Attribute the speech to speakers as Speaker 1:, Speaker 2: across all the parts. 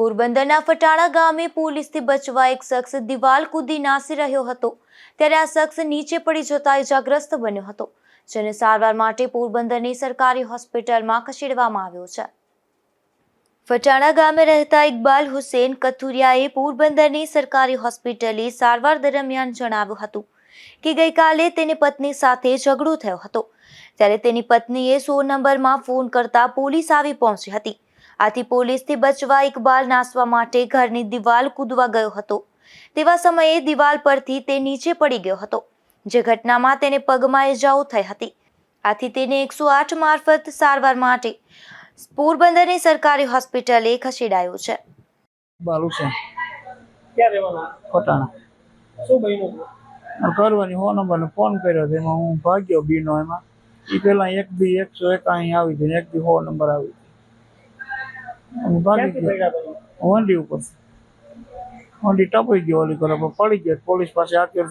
Speaker 1: પોરબંદરના ફટાણા ગામે પોલીસથી બચવા એક શખ્સ દિવાલ કૂદી નાસી રહ્યો હતો. ત્યારે આ શખ્સ નીચે પડી જતા ઇજાગ્રસ્ત બન્યો હતો, જેને સારવાર માટે પોરબંદરની સરકારી હોસ્પિટલમાં ખસેડવામાં આવ્યો છે. ફટાણા ગામે રહેતા ઇકબાલ હુસેન કથુરિયાએ પોરબંદરની સરકારી હોસ્પિટલે સારવાર દરમિયાન જણાવ્યું હતું કે ગઈકાલે તેની પત્ની સાથે ઝઘડો થયો હતો. ત્યારે તેની પત્નીએ સો નંબરમાં ફોન કરતા પોલીસ આવી પહોંચી હતી. આથી પોલીસથી બચવા ઇકબાલ નાસવા માટે ઘરની દિવાલ કૂદવા ગયો હતો. તેવા સમયે દિવાલ પરથી તે નીચે પડી ગયો હતો જે ઘટનામાં તેને પગમાં ઇજાઓ થઈ હતી. આથી તેને એકસો આઠ મારફત સારવાર માટે પોરબંદરની સરકારી હોસ્પિટલે ખસેડાયો છે.
Speaker 2: બાલુ છે.
Speaker 3: ક્યાં રહેવાનું?
Speaker 2: ફટાણા
Speaker 3: શું બન્યું?
Speaker 2: કરવાની હો નંબરને ફોન કર્યો એમાં હું ભાગ્યો બીનો એમાં. એ પેલા એક દી એકસો એકાણી આવી હતી એક દી હો નંબર આવી. હું ભાગી ગયો. વંડી ઉપર. વંડી ટપાઈ ગયો ઓલી ઘરે પડી ગયા. પોલીસ પાસે આખી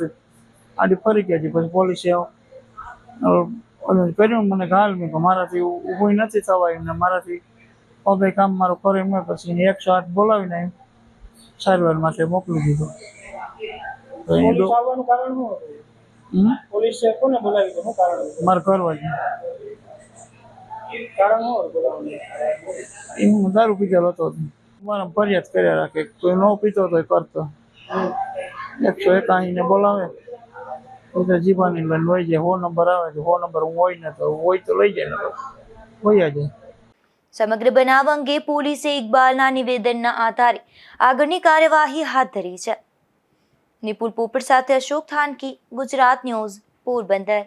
Speaker 2: આડી ફરી ગયા છે. પછી પોલીસે કર્યું મને ઘાલ મેં કે મારાથી ઊભું નથી થવાય. ને મારાથી પગે કામ મારું કરે મેં પછી એકસો આઠ બોલાવીને અહીં સારવાર માટે મોકલી દીધો. મારે કરવા છે
Speaker 3: કારણ શું હતું બોલાવવાનું
Speaker 2: એ હું દારૂ પીધેલો હતો. મારા ફરિયાદ કર્યા રાખે કોઈ ન પીતો તો કરતો. એકસો એકાણી ને બોલાવે. તો જીવાની બેન હોય જાય, હો નંબર આવે છે, હો નંબર હોય ને તો, હોય તો લઈ જાય વયા જાય.
Speaker 1: સમગ્ર બનાવ અંગે પોલીસે ઇકબાલના નિવેદનના આધારે આગળની કાર્યવાહી હાથ ધરી છે. નિપુલ પોપટ સાથે અશોક થાનકી, ગુજરાત ન્યૂઝ, પોરબંદર.